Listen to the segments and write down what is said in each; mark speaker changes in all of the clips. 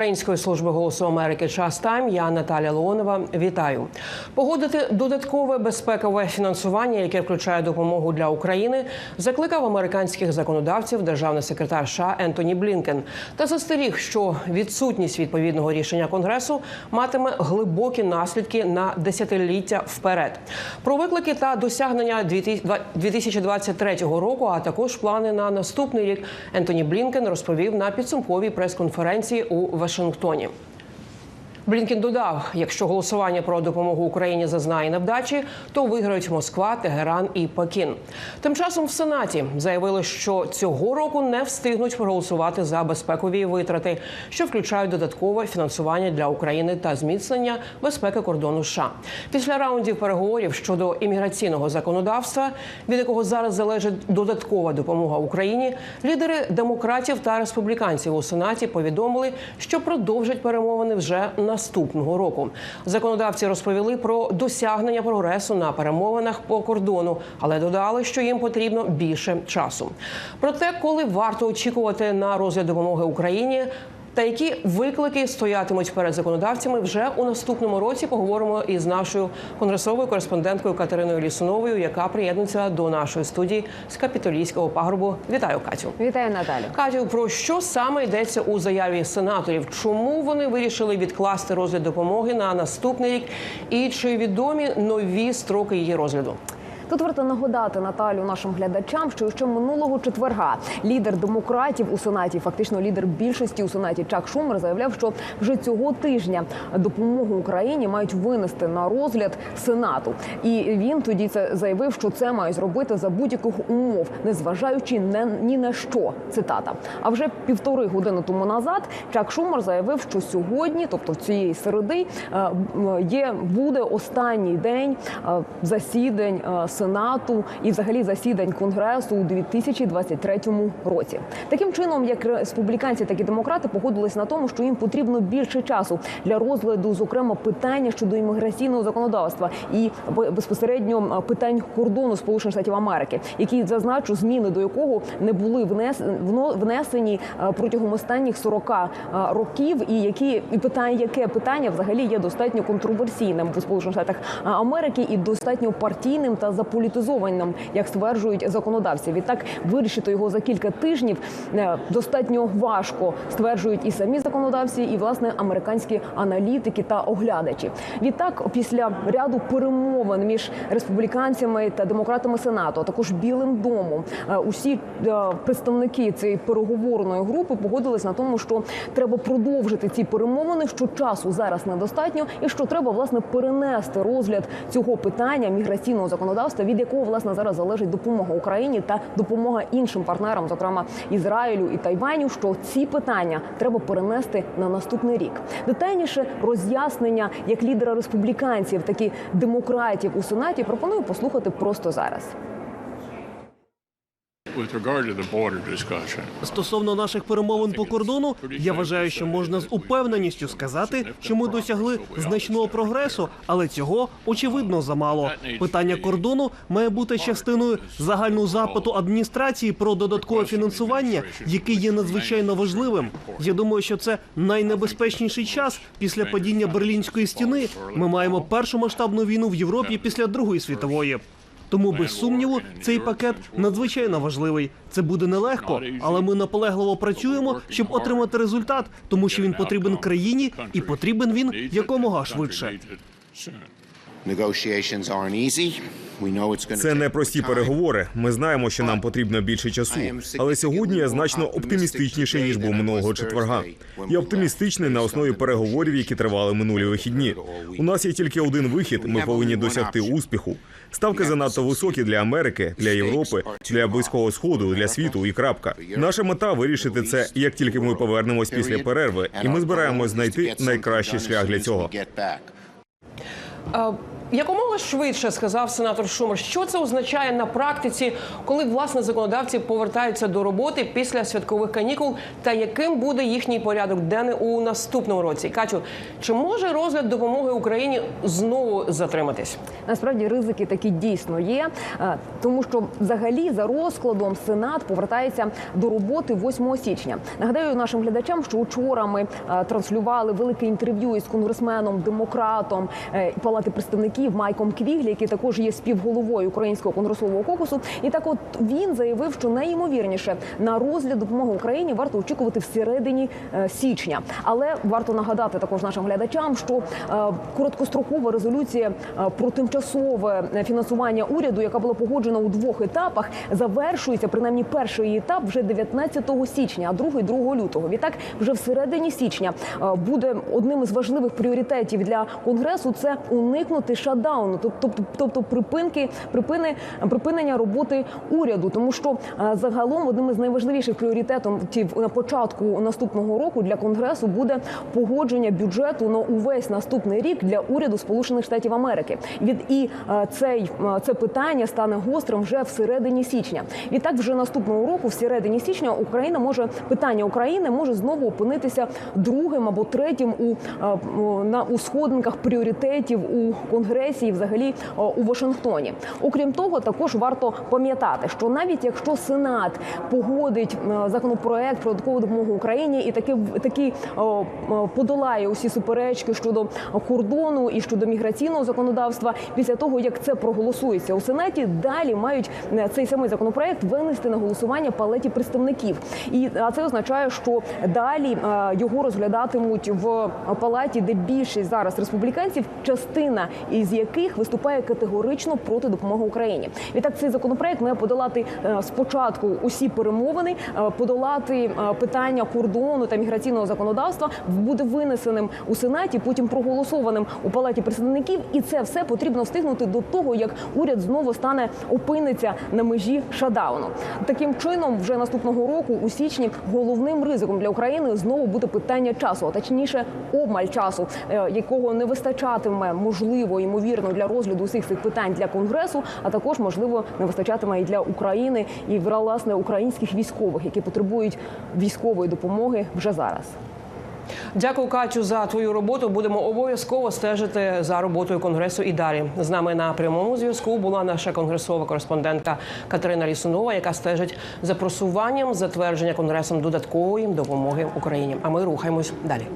Speaker 1: Української служби голосу Америки час тайм. Я Наталя Леонова. Вітаю. Погодити додаткове безпекове фінансування, яке включає допомогу для України, закликав американських законодавців державний секретар США Ентоні Блінкен та застеріг, що відсутність відповідного рішення конгресу матиме глибокі наслідки на десятиліття вперед. Про виклики та досягнення 2023 року, а також плани на наступний рік. Ентоні Блінкен розповів на підсумковій прес-конференції у Вашингтоні. Вашингтоні. Блінкен додав, якщо голосування про допомогу Україні зазнає невдачі, то виграють Москва, Тегеран і Пекін. Тим часом в Сенаті заявили, що цього року не встигнуть проголосувати за безпекові витрати, що включають додаткове фінансування для України та зміцнення безпеки кордону США. Після раундів переговорів щодо імміграційного законодавства, від якого зараз залежить додаткова допомога Україні, лідери демократів та республіканців у Сенаті повідомили, що продовжать перемовини вже наступного року. Законодавці розповіли про досягнення прогресу на перемовинах по кордону, але додали, що їм потрібно більше часу. Про те, коли варто очікувати на розгляд допомоги Україні. Та які виклики стоятимуть перед законодавцями вже у наступному році? Поговоримо із нашою конгресовою кореспонденткою Катериною Лісуновою, яка приєднується до нашої студії з капітолійського пагорбу. Вітаю, Катю.
Speaker 2: Вітаю Наталю.
Speaker 1: Катю, про що саме йдеться у заяві сенаторів? Чому вони вирішили відкласти розгляд допомоги на наступний рік? І чи відомі нові строки її розгляду?
Speaker 2: Тут варто нагадати Наталю нашим глядачам, що ще минулого четверга лідер демократів у сенаті, фактично лідер більшості у сенаті Чак Шумер, заявляв, що вже цього тижня допомогу Україні мають винести на розгляд сенату. І він тоді це заявив, що це мають зробити за будь-яких умов, незважаючи на ні на що. Цитата. А вже півтори години тому назад Чак Шумер заявив, що сьогодні, тобто цієї середи, е, є буде останній день е, засідань е, сенату і, взагалі, засідань конгресу у 2023 році. Таким чином, як республіканці, так і демократи погодились на тому, що їм потрібно більше часу для розгляду, зокрема, питання щодо імміграційного законодавства і безпосередньо питань кордону Сполучених Штатів Америки, які зазначу зміни до якого не були внесені е, протягом останніх 40 е, років, і які і питання, яке питання взагалі є достатньо контроверсійним в Сполучених Штатах Америки і достатньо партійним та заполітизованим, як стверджують законодавці. Відтак вирішити його за кілька тижнів е, достатньо важко, стверджують і самі законодавці, і власне американські аналітики та оглядачі. Відтак, після ряду перемовин між республіканцями та демократами сенату, а також Білим домом, е, усі е, представники цієї переговорної групи погодились на тому, що треба продовжити ці перемовини, що часу зараз недостатньо, і що треба власне перенести розгляд цього питання міграційного законодавства, від якого власне зараз залежить допомога Україні та допомога іншим партнерам, зокрема Ізраїлю і Тайваню. Що ці питання треба перенести на наступний рік. Детальніше роз'яснення як лідера республіканців, так і демократів у сенаті пропоную послухати просто зараз.
Speaker 3: Стосовно наших перемовин по кордону, я вважаю, що можна з упевненістю сказати, що ми досягли значного прогресу, але цього очевидно замало. Питання кордону має бути частиною загального запиту адміністрації про додаткове фінансування, який є надзвичайно важливим. Я думаю, що це найнебезпечніший час після падіння берлінської стіни. Ми маємо першу масштабну війну в Європі після Другої світової. Тому без сумніву цей пакет надзвичайно важливий. Це буде нелегко, але ми наполегливо працюємо, щоб отримати результат, тому що він потрібен країні, і потрібен він якомога швидше.
Speaker 4: Це не прості переговори. Ми знаємо, що нам потрібно більше часу. Але сьогодні я значно оптимістичніше ніж був минулого четверга. Я оптимістичний на основі переговорів, які тривали минулі вихідні. У нас є тільки один вихід. Ми повинні досягти успіху. Ставки занадто високі для Америки, для Європи, для близького сходу, для світу і крапка. Наша мета вирішити це, як тільки ми повернемось після перерви, і ми збираємось знайти найкращий шлях для цього.
Speaker 1: Якомога швидше, сказав сенатор Шумер. Що це означає на практиці, коли власне законодавці повертаються до роботи після святкових канікул, та яким буде їхній порядок денний у наступному році? Катю, чи може розгляд допомоги Україні знову затриматись?
Speaker 2: Насправді ризики такі дійсно є, е, тому що взагалі за розкладом Сенат повертається до роботи 8 січня. Нагадаю нашим глядачам, що учора ми е, транслювали велике інтерв'ю із конгресменом, демократом е, Палати представників Майком Квіглі, який також є співголовою українського конгресового кокусу. І так, от він заявив, що найімовірніше на розгляд допомоги Україні варто очікувати всередині е, січня. Але варто нагадати також нашим глядачам, що е, короткострокова резолюція е, про тимчасове фінансування уряду, яка була погоджена у двох етапах, завершується принаймні перший етап вже 19 січня, а другий 2 лютого. Відтак, вже всередині січня буде одним із важливих пріоритетів для конгресу це уникнути шатдауну, тобто, тобто припинки, припини, припинення роботи уряду, тому що е, загалом одним із найважливіших пріоритетів на початку наступного року для конгресу буде погодження бюджету на увесь наступний рік для уряду Сполучених Штатів Америки. Від і е, цей е, це питання стане гострим вже всередині січня. Відтак, вже наступного року, всередині січня, Україна може питання України може знову опинитися другим або третім у на у сходинках пріоритетів у конгресі і взагалі е, у Вашингтоні. Окрім того, також варто пам'ятати, що навіть якщо Сенат погодить е, законопроект про додаткову допомогу Україні і таки таки е, подолає усі суперечки щодо кордону і щодо міграційного законодавства, після того як це проголосується у сенаті, далі мають цей самий законопроект винести на голосування палаті представників. І це означає, що далі його розглядатимуть в палаті, де більшість зараз республіканців, частина із яких виступає категорично проти допомоги Україні. Відтак цей законопроект має подолати е, спочатку усі перемовини, е, подолати е, питання кордону та міграційного законодавства, буде винесеним у сенаті, потім проголосованим у палаті представників, і це все потрібно встигнути до того, як уряд знову стане опиниться на межі шадауну. Таким чином, вже наступного року, у січні, головним ризиком для України знову буде питання часу, а точніше, обмаль часу, якого не вистачатиме можливо ймовірно для розгляду усіх цих питань для конгресу, а також можливо не вистачатиме і для України і власне українських військових, які потребують військової допомоги вже зараз.
Speaker 1: Дякую, Катю, за твою роботу. Будемо обов'язково стежити за роботою конгресу і далі. З нами на прямому зв'язку була наша конгресова кореспондентка Катерина Лісунова, яка стежить за просуванням затвердження конгресом додаткової допомоги Україні. А ми рухаємось далі.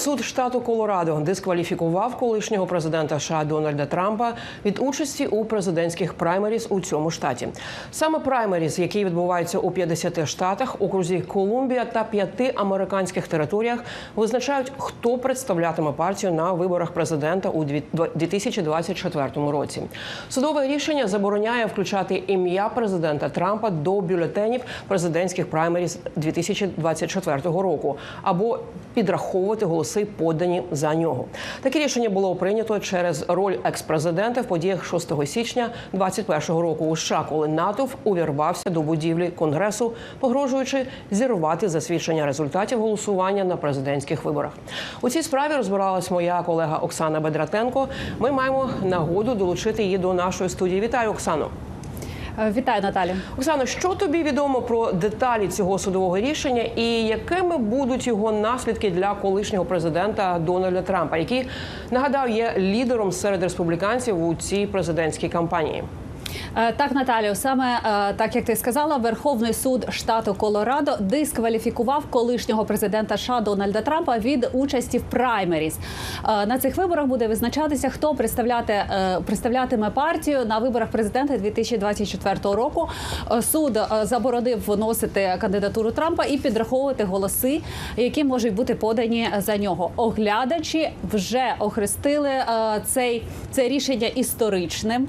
Speaker 1: Суд штату Колорадо дискваліфікував колишнього президента США Дональда Трампа від участі у президентських праймеріз у цьому штаті. Саме праймеріз, які відбуваються у 50 штатах, окрузі Колумбія та п'яти американських територіях, визначають, хто представлятиме партію на виборах президента у дві- 2024 році. Судове рішення забороняє включати ім'я президента Трампа до бюлетенів президентських праймеріз 2024 року або підраховувати голоси подані за нього. Таке рішення було прийнято через роль експрезидента в подіях 6 січня 2021 року у США, коли натовп увірвався до будівлі конгресу, погрожуючи зірвати засвідчення результатів голосування на президентських виборах. У цій справі розбиралась моя колега Оксана Бедратенко. Ми маємо нагоду долучити її до нашої студії. Вітаю, Оксано.
Speaker 5: Е, Вітаю, Наталі.
Speaker 1: Оксана, що тобі відомо про деталі цього судового рішення і якими будуть його наслідки для колишнього президента Дональда Трампа, який нагадав є лідером серед республіканців у цій президентській кампанії?
Speaker 5: Е, Так, Наталію, саме е, так як ти сказала, Верховний суд штату Колорадо дискваліфікував колишнього президента США Дональда Трампа від участі в праймеріз. Е, На цих виборах буде визначатися, хто представляти, представлятиме партію на виборах президента 2024 року. Суд заборонив вносити кандидатуру Трампа і підраховувати голоси, які можуть бути подані за нього. Оглядачі вже охрестили цей це рішення історичним.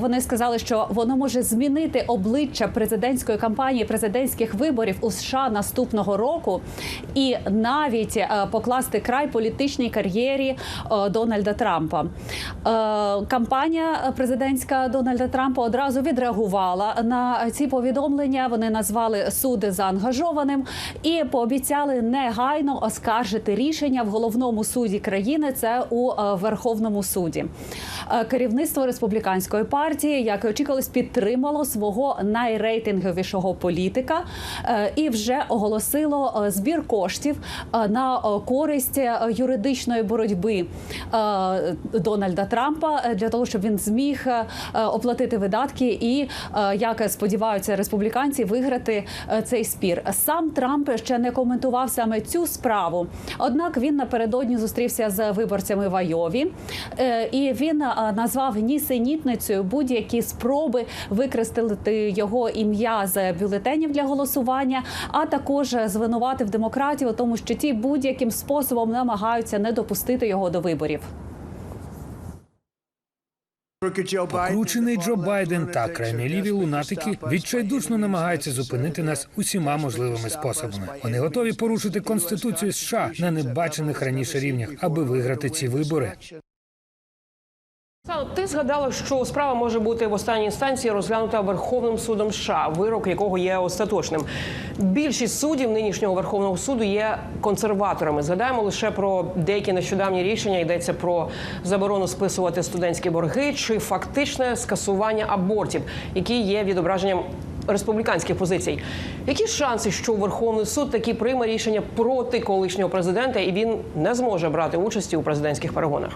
Speaker 5: Вони сказали, що воно може змінити обличчя президентської кампанії, президентських виборів у США наступного року, і навіть е, покласти край політичній кар'єрі е, Дональда Трампа. Е, Кампанія президентська Дональда Трампа одразу відреагувала на ці повідомлення. Вони назвали суди заангажованим і пообіцяли негайно оскаржити рішення в головному суді країни. Це у Верховному суді. Керівництво республіканської партії, як і очікувалось, підтримало свого найрейтинговішого політика е, і вже оголосило е, збір коштів е, на користь юридичної боротьби Дональда Трампа для того, щоб він зміг оплатити видатки і, як сподіваються республіканці, виграти цей спір. Сам Трамп ще не коментував саме цю справу. Однак він напередодні зустрівся з виборцями в Айові, і він назвав нісенітницею будь-які спроби викреслити його ім'я з бюлетенів для голосування, а також звинуватив демократів у тому, що ті будь-яким способом намагаються не допустити його до виборів.
Speaker 6: Покручений Джо Байден та крайнеліві лунатики відчайдушно намагаються зупинити нас усіма можливими способами. Вони готові порушити конституцію США на небачених раніше рівнях, аби виграти ці вибори.
Speaker 1: Ти згадала, що справа може бути в останній інстанції розглянута Верховним судом США, вирок якого є остаточним. Більшість суддів нинішнього Верховного суду є консерваторами. Згадаємо лише про деякі нещодавні рішення. Йдеться про заборону списувати студентські борги чи фактичне скасування абортів, які є відображенням. Республіканських позицій, які шанси, що Верховний суд таки прийме рішення проти колишнього президента, і він не зможе брати участі у президентських перегонах?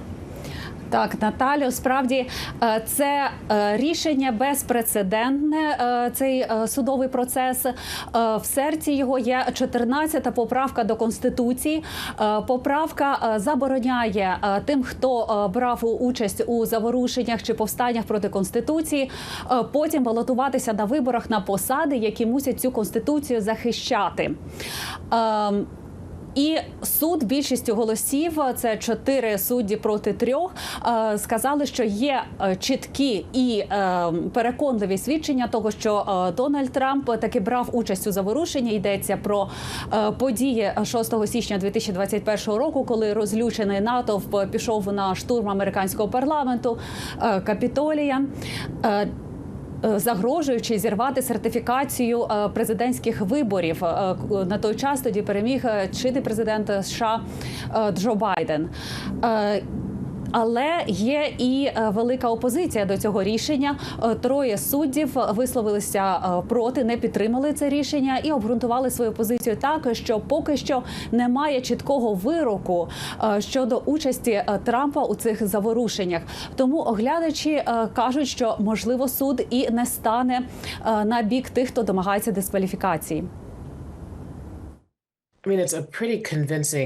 Speaker 5: Так, Наталю, справді е, це е, рішення безпрецедентне. е, Цей судовий процес в серці його є 14-та поправка до конституції. Поправка забороняє тим, хто брав участь у заворушеннях чи повстаннях проти конституції, потім балотуватися на виборах на посади, які мусять цю конституцію захищати. І суд більшістю голосів, це чотири судді проти трьох, е, сказали, що є е, чіткі і е, переконливі свідчення того, що Дональд Трамп таки брав участь у заворушенні. Йдеться про події 6 січня 2021 року, коли розлючений натовп пішов на штурм американського парламенту Капітолія. Е, Загрожуючи зірвати сертифікацію е, президентських виборів Е, на той час тоді переміг чинний президент США Джо Байден. Але є і е, велика опозиція до цього рішення. Е, Троє суддів висловилися е, проти, не підтримали це рішення і обґрунтували свою позицію так, що поки що немає чіткого вироку щодо участі Трампа у цих заворушеннях. Тому оглядачі кажуть, що можливо суд і не стане на бік тих, хто домагається дискваліфікації.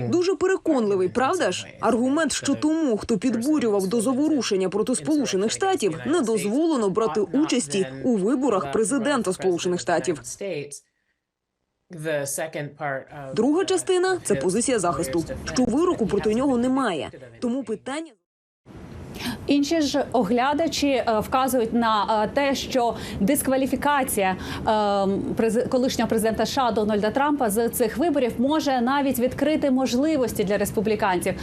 Speaker 2: Дуже переконливий, правда ж? Аргумент, що тому, хто підбурював до заворушення проти Сполучених Штатів, не дозволено брати участі у виборах президента Сполучених Штатів. Друга частина це позиція захисту, що вироку проти нього немає. Тому питання.
Speaker 5: Інші ж оглядачі е, вказують на е, те, що дискваліфікація е, колишнього президента США Дональда Трампа з цих виборів може навіть відкрити можливості для республіканців.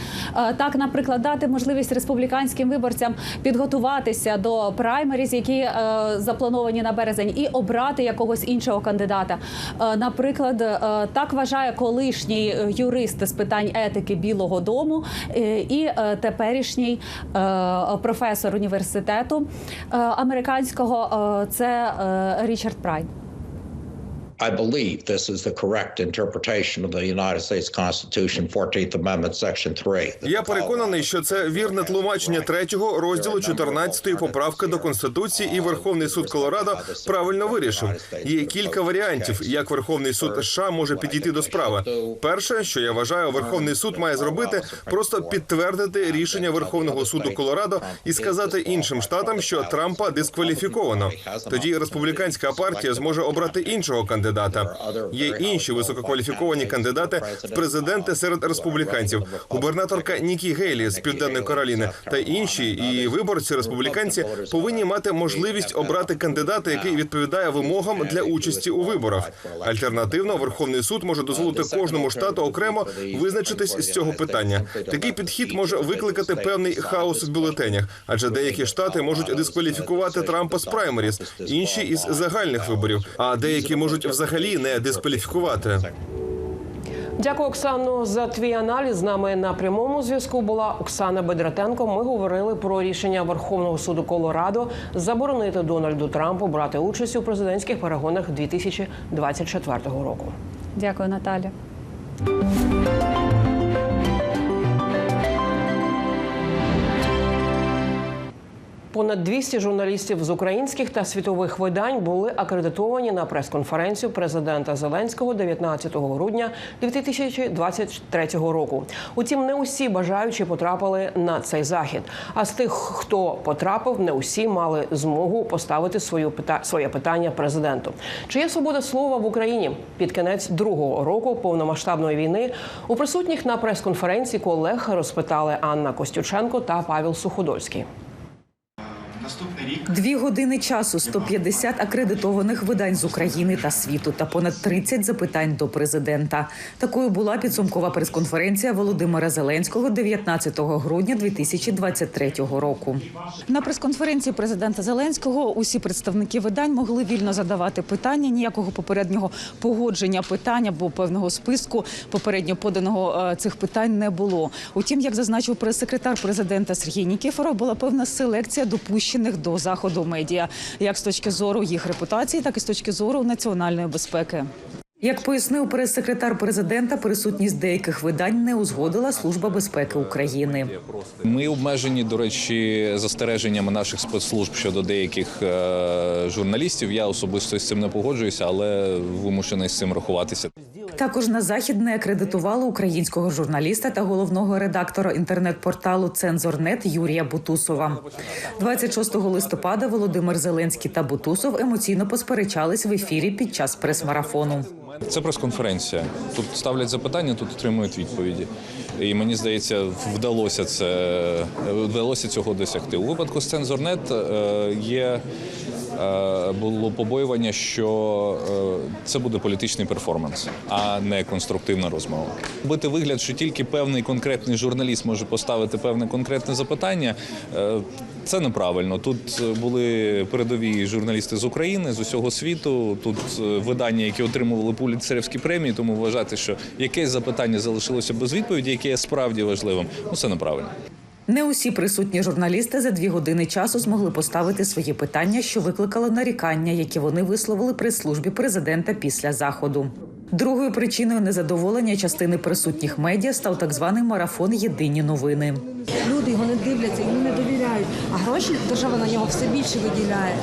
Speaker 5: Так, наприклад, дати можливість республіканським виборцям підготуватися до праймеріз, які заплановані на березень, і обрати якогось іншого кандидата. Наприклад, так вважає колишній юрист з питань етики Білого Дому і теперішній професор університету е, американського. е, Це е, Річард Прайд.
Speaker 7: I believe this is the correct interpretation of the United States Constitution, 14th Amendment, Section 3.
Speaker 8: Я переконаний, що це вірне тлумачення третього розділу 14 поправки до конституції, і Верховний суд Колорадо правильно вирішив. Є кілька варіантів, як Верховний суд США може підійти до справи. Перше, що я вважаю, Верховний суд має зробити, просто підтвердити рішення Верховного суду Колорадо і сказати іншим штатам, що Трампа дискваліфіковано. Тоді республіканська партія зможе обрати іншого кандидата. Кандидата. Є інші висококваліфіковані кандидати в президенти серед республіканців. Губернаторка Нікі Гейлі з південної Кароліни та інші і виборці республіканці повинні мати можливість обрати кандидата, який відповідає вимогам для участі у виборах. Альтернативно, Верховний суд може дозволити кожному штату окремо визначитись з цього питання. Такий підхід може викликати певний хаос в бюлетенях, адже деякі штати можуть дискваліфікувати Трампа з праймеріс, інші із загальних виборів, а деякі можуть взагалі не дискваліфікувати.
Speaker 1: Дякую, Оксано, за твій аналіз. З нами на прямому зв'язку була Оксана Бедратенко. Ми говорили про рішення Верховного суду Колорадо заборонити Дональду Трампу брати участь у президентських перегонах 2024 року.
Speaker 5: Дякую, Наталя.
Speaker 1: Понад 200 журналістів з українських та світових видань були акредитовані на прес-конференцію президента Зеленського 19 грудня 2023 року. Утім, не усі бажаючі потрапили на цей захід. А з тих, хто потрапив, не усі мали змогу поставити свою своє питання президенту. Чи є свобода слова в Україні під кінець другого року повномасштабної війни? У присутніх на прес-конференції колег розпитали Анна Костюченко та Павел Суходольський.
Speaker 9: Дві години часу, 150 акредитованих видань з України та світу та понад 30 запитань до президента. Такою була підсумкова прес-конференція Володимира Зеленського 19 грудня 2023 року. На прес-конференції президента Зеленського усі представники видань могли вільно задавати питання. Ніякого попереднього погодження питань або певного списку попередньо поданого е, цих питань не було. Утім, як зазначив прес-секретар президента Сергій Нікіфоров, була певна селекція допущених до заходу медіа, як з точки зору їх репутації, так і з точки зору національної безпеки. Як пояснив прес-секретар президента, присутність деяких видань не узгодила Служба безпеки України.
Speaker 10: Ми обмежені, до речі, застереженнями наших спецслужб щодо деяких е, журналістів. Я особисто з цим не погоджуюся, але вимушений з цим рахуватися.
Speaker 9: Також на захід не акредитували українського журналіста та головного редактора інтернет-порталу Цензорнет Юрія Бутусова. 26 листопада Володимир Зеленський та Бутусов емоційно посперечались в ефірі під час прес-марафону.
Speaker 10: Це прес-конференція. Тут ставлять запитання, тут отримують відповіді. І мені здається, вдалося це вдалося цього досягти. У випадку з Цензорнет е, є. Е, Було побоювання, що е, це буде політичний перформанс, а не конструктивна розмова. Бити вигляд, що тільки певний конкретний журналіст може поставити певне конкретне запитання. е, Це неправильно. Тут були передові журналісти з України, з усього світу. Тут видання, які отримували пуліцерівські премії, тому вважати, що якесь запитання залишилося без відповіді, яке є справді важливим. Ну це неправильно.
Speaker 9: Не усі присутні журналісти за дві години часу змогли поставити свої питання, що викликало нарікання, які вони висловили при службі президента після заходу. Другою причиною незадоволення частини присутніх медіа став так званий марафон Єдині новини.
Speaker 11: Люди його не дивляться, йому не довіряють, а гроші держава на нього все більше виділяє.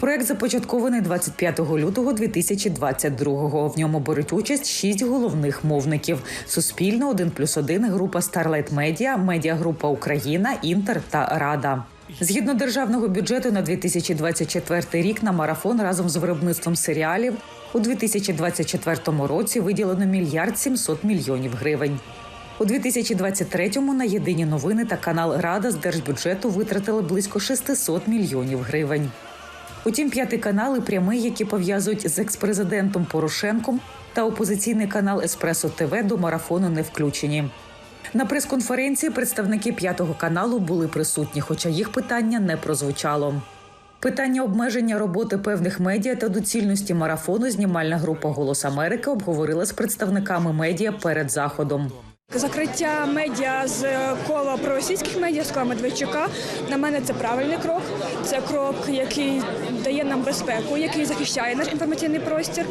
Speaker 9: Проект започаткований 25 лютого 2022-го. В ньому беруть участь шість головних мовників: Суспільно, 1 плюс 1, група Starlight Media, медіагрупа Україна, Інтер та Рада. Згідно державного бюджету на 2024 рік на марафон разом з виробництвом серіалів у 2024 році виділено мільярд 700 мільйонів гривень. У 2023-му на єдині новини та канал Рада з держбюджету витратили близько 600 мільйонів гривень. Утім, п'ятий канал і прямий, які пов'язують з експрезидентом Порошенком, та опозиційний канал Еспресо ТВ до марафону не включені. На прес-конференції представники п'ятого каналу були присутні, хоча їх питання не прозвучало. Питання обмеження роботи певних медіа та доцільності марафону знімальна група Голос Америки обговорила з представниками медіа перед заходом.
Speaker 12: Закриття медіа з кола проросійських медіа, з кола Медведчука, на мене це правильний крок. Це крок, який дає нам безпеку, який захищає наш інформаційний простір.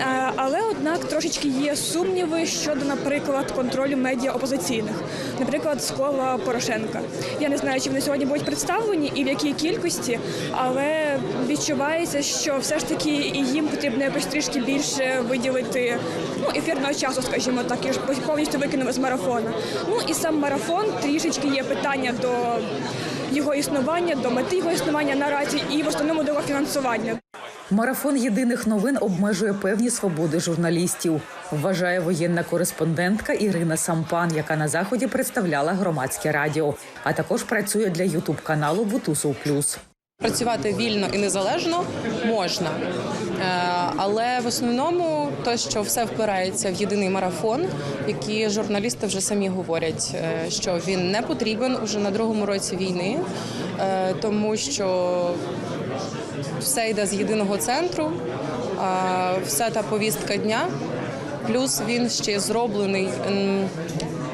Speaker 12: Е, Але однак трошечки є сумніви щодо, наприклад, контролю медіа опозиційних, наприклад, з кола Порошенка. Я не знаю, чи вони сьогодні будуть представлені і в якій кількості, але відчувається, що все ж таки і їм потрібно якось трішки більше виділити ну, ефірного часу, скажімо так, і ж повністю викинули з марафону. Ну і сам марафон трішечки є питання до його існування, до мети його існування наразі і в основному до його фінансування.
Speaker 9: Марафон єдиних новин обмежує певні свободи журналістів. Вважає воєнна кореспондентка Ірина Сампан, яка на заході представляла громадське радіо, а також працює для ютуб каналу Бутусов Плюс.
Speaker 13: Працювати вільно і незалежно можна, Е, але в основному то, що все впирається в єдиний марафон, які журналісти вже самі говорять, е, що він не потрібен уже на другому році війни, е, тому що все йде з єдиного центру, вся та повістка дня. Плюс він ще зроблений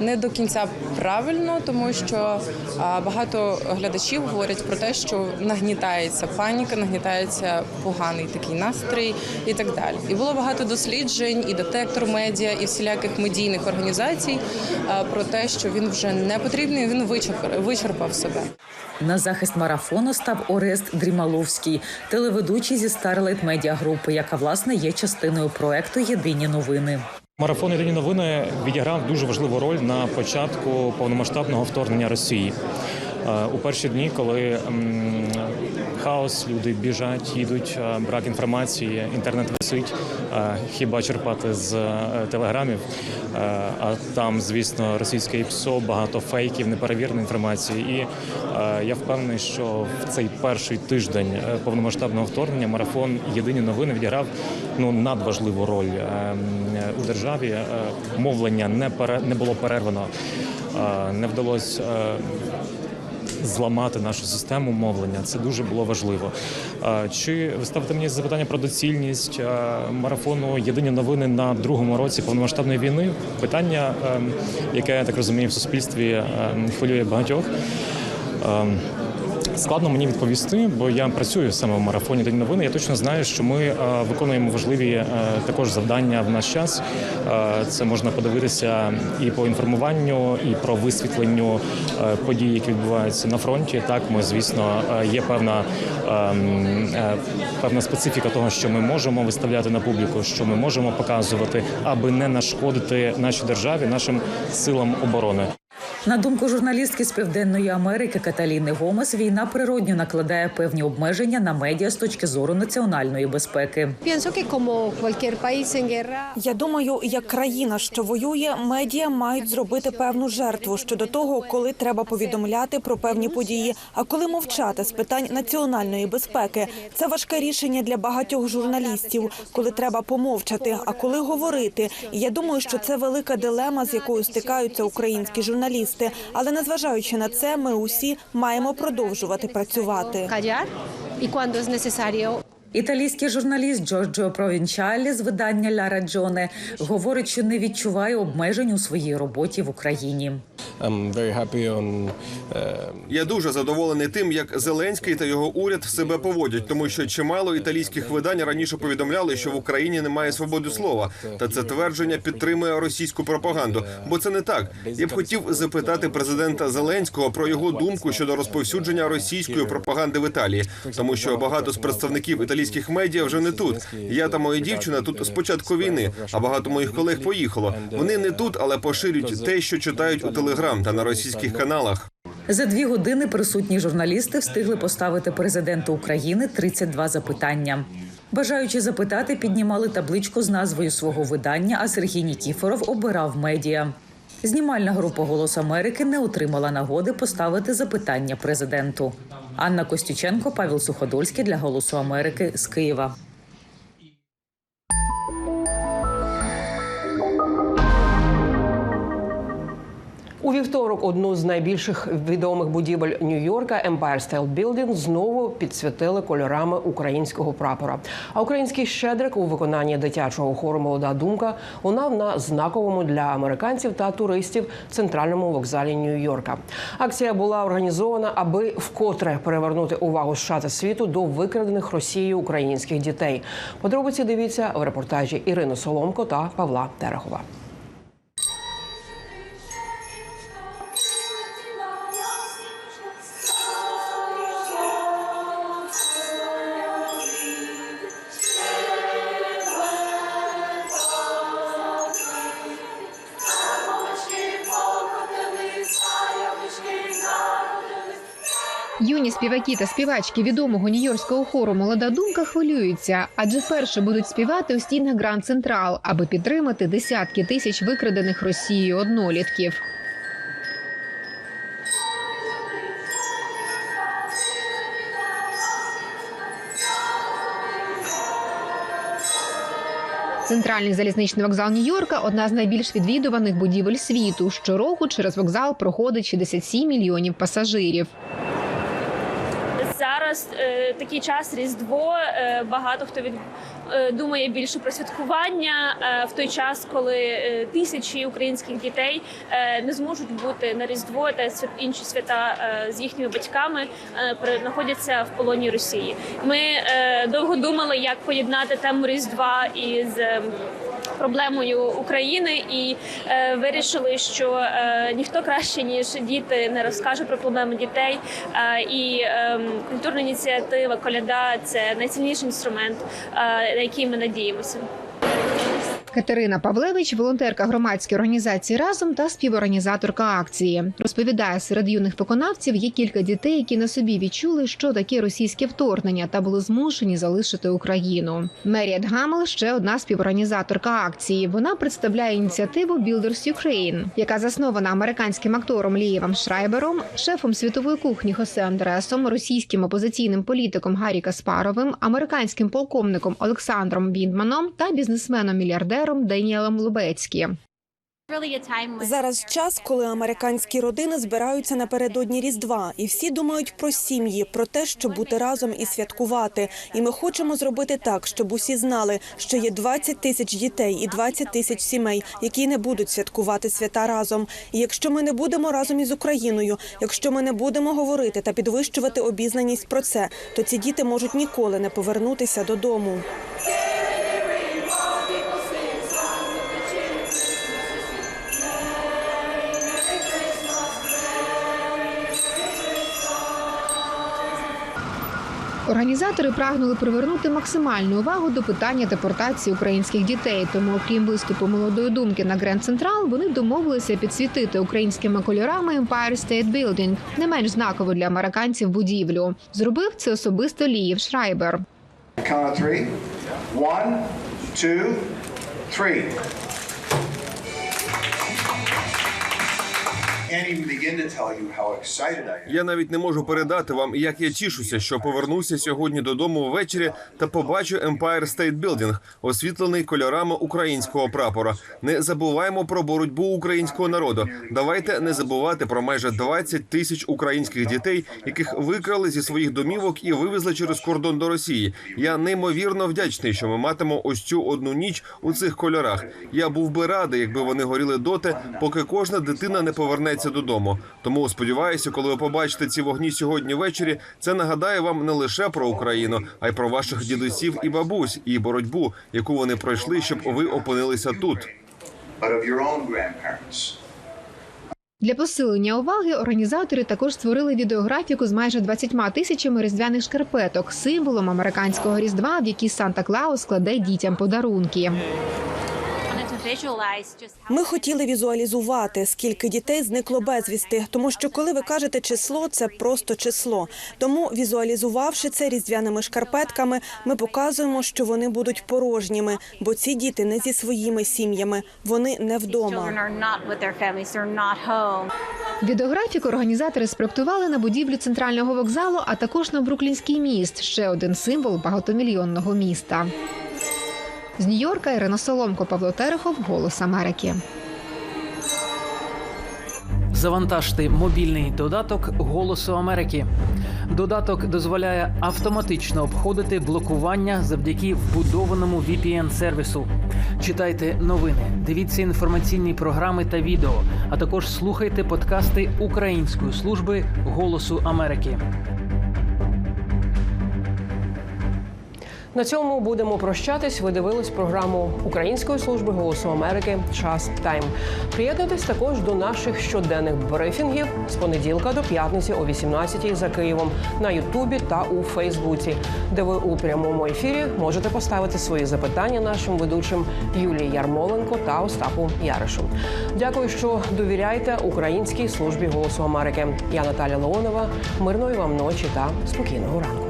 Speaker 13: не до кінця правильно, тому що багато глядачів говорять про те, що нагнітається паніка, нагнітається поганий такий настрій і так далі. І було багато досліджень, і детектор медіа, і всіляких медійних організацій про те, що він вже не потрібний. Він вичерпав, себе.
Speaker 9: На захист марафону став Орест Дрімаловський, телеведучий зі Starlight Media групи, яка власне є частиною проекту Єдині новини.
Speaker 14: Марафон Єдині новини відіграв дуже важливу роль на початку повномасштабного вторгнення Росії. Е, У перші дні, коли хаос, люди біжать, їдуть, е, брак інформації, інтернет висить, е, хіба черпати з телеграмів. А там, звісно, російське ІПСО, багато фейків, неперевіреної інформації. І я впевнений, що в цей перший тиждень повномасштабного вторгнення марафон Єдині новини відіграв ну надважливу роль е, м, у державі. Е, Мовлення не пере не було перервано, е, не вдалося. е, Зламати нашу систему мовлення це дуже було важливо. Чи ви ставите мені запитання про доцільність марафону Єдині новини на другому році повномасштабної війни? Питання, е, яке я так розумію, в суспільстві е, хвилює багатьох. Складно мені відповісти, бо я працюю саме в марафоні День новини. Я точно знаю, що ми е, виконуємо важливі е, також завдання в наш час. Е, це можна подивитися і по інформуванню, і про висвітленню подій, які відбуваються на фронті. Так, ми звісно, є певна, е, е, певна специфіка того, що ми можемо виставляти на публіку, що ми можемо показувати, аби не нашкодити нашій державі, нашим силам оборони.
Speaker 9: На думку журналістки з Південної Америки Каталіни Гомес, війна природньо накладає певні обмеження на медіа з точки зору національної безпеки.
Speaker 15: Я думаю, як країна, що воює, медіа мають зробити певну жертву щодо того, коли треба повідомляти про певні події, а коли мовчати з питань національної безпеки. Це важке рішення для багатьох журналістів, коли треба помовчати, а коли говорити. І я думаю, що це велика дилема, з якою стикаються українські журналісти. Але незважаючи на це, ми усі маємо продовжувати працювати.
Speaker 9: Італійський журналіст Джорджо Провінчалі з видання Ля Раджоне говорить, що не відчуває обмежень у своїй роботі в Україні.
Speaker 8: Я дуже задоволений тим, як Зеленський та його уряд себе поводять, тому що чимало італійських видань раніше повідомляли, що в Україні немає свободи слова. Та це твердження підтримує російську пропаганду. Бо це не так. Я б хотів запитати президента Зеленського про його думку щодо розповсюдження російської пропаганди в Італії, тому що багато з представників італійських медіа вже не тут. Я та моя дівчина тут з початку війни, а багато моїх колег поїхало. Вони не тут, але поширюють те, що читають у телеграм та на російських каналах.
Speaker 9: За дві години присутні журналісти встигли поставити президенту України 32 запитання. Бажаючи запитати, піднімали табличку з назвою свого видання, а Сергій Нікіфоров обирав медіа. Знімальна група Голос Америки не отримала нагоди поставити запитання президенту. Анна Костюченко, Павел Суходольський для Голосу Америки з Києва.
Speaker 1: У вівторок одну з найбільших відомих будівель Нью-Йорка Empire State Building знову підсвятили кольорами українського прапора. А український щедрик у виконанні дитячого хору Молода думка лунав на знаковому для американців та туристів центральному вокзалі Нью-Йорка. Акція була організована, аби вкотре перевернути увагу США та світу до викрадених Росією українських дітей. Подробиці дивіться в репортажі Ірини Соломко та Павла Терехова.
Speaker 16: Співаки та співачки відомого нью-йоркського хору Молода думка хвилюються, адже вперше будуть співати у стінах Гранд Централ, аби підтримати десятки тисяч викрадених Росією однолітків. Центральний залізничний вокзал Нью-Йорка – одна з найбільш відвідуваних будівель світу. Щороку через вокзал проходить 67 мільйонів пасажирів.
Speaker 17: Зараз е, такий час Різдво. Е, багато хто від е, думає більше про святкування е, в той час, коли е, тисячі українських дітей е, не зможуть бути на Різдво та свят- інші свята е, з їхніми батьками е, знаходяться в полоні Росії. Ми е, довго думали, як поєднати тему Різдва із. е, Проблемою України і е, вирішили, що е, ніхто краще ніж діти не розкаже про проблеми дітей. Е, і е, культурна ініціатива коляда це найсильніший інструмент, е, на який ми надіємося.
Speaker 16: Катерина Павлевич, волонтерка громадської організації разом та співорганізаторка акції, розповідає, серед юних виконавців є кілька дітей, які на собі відчули, що таке російське вторгнення, та були змушені залишити Україну. Меріат Гамел ще одна співорганізаторка акції. Вона представляє ініціативу Builders Ukraine, яка заснована американським актором Лієвом Шрайбером, шефом світової кухні Хосе Андреасом, російським опозиційним політиком Гаррі Каспаровим, американським полковником Олександром Віндманом та бізнесменом-мільярдером Деніелем Лубецькі.
Speaker 15: Зараз час, коли американські родини збираються напередодні Різдва, і всі думають про сім'ї, про те, щоб бути разом і святкувати. І ми хочемо зробити так, щоб усі знали, що є 20 тисяч дітей і 20 тисяч сімей, які не будуть святкувати свята разом. І якщо ми не будемо разом із Україною, якщо ми не будемо говорити та підвищувати обізнаність про це, то ці діти можуть ніколи не повернутися додому.
Speaker 16: Організатори прагнули привернути максимальну увагу до питання депортації українських дітей. Тому, окрім виступу молодої думки на Гренд Централ, вони домовилися підсвітити українськими кольорами Empire State Building, не менш знакову для американців будівлю. Зробив це особисто Ліїв Шрайбер.
Speaker 18: Count three.
Speaker 8: Я навіть не можу передати вам, як я тішуся, що повернуся сьогодні додому ввечері та побачу Empire State Building, освітлений кольорами українського прапора. Не забуваємо про боротьбу українського народу. Давайте не забувати про майже 20 тисяч українських дітей, яких викрали зі своїх домівок і вивезли через кордон до Росії. Я неймовірно вдячний, що ми матимо ось цю одну ніч у цих кольорах. Я був би радий, якби вони горіли доти, поки кожна дитина не повернеться додому. Тому сподіваюся, коли ви побачите ці вогні сьогодні ввечері, це нагадає вам не лише про Україну, а й про ваших дідусів і бабусь, і боротьбу, яку вони пройшли, щоб ви опинилися тут.
Speaker 16: Для посилення уваги організатори також створили відеографіку з майже 20 тисячами різдвяних шкарпеток, символом американського різдва, в якій Санта Клаус кладе дітям подарунки.
Speaker 15: Ми хотіли візуалізувати, скільки дітей зникло безвісти, тому що коли ви кажете число, це просто число. Тому, візуалізувавши це різдвяними шкарпетками, ми показуємо, що вони будуть порожніми, бо ці діти не зі своїми сім'ями, вони не вдома.
Speaker 16: Відеографіку організатори спроектували на будівлю центрального вокзалу, а також на Бруклінський міст ще один символ багатомільйонного міста. З Нью-Йорка Ірина Соломко, Павло Терехов, Голос Америки.
Speaker 19: Завантажте мобільний додаток Голосу Америки. Додаток дозволяє автоматично обходити блокування завдяки вбудованому VPN-сервісу. Читайте новини, дивіться інформаційні програми та відео, а також слухайте подкасти Української служби Голосу Америки.
Speaker 1: На цьому будемо прощатись. Ви дивились програму Української служби голосу Америки Час Тайм. Приєднуйтесь також до наших щоденних брифінгів з понеділка до п'ятниці о 18 за Києвом на Ютубі та у Фейсбуці, де ви у прямому ефірі можете поставити свої запитання нашим ведучим Юлії Ярмоленко та Остапу Яришу. Дякую, що довіряєте Українській службі голосу Америки. Я Наталя Леонова. Мирної вам ночі та спокійного ранку.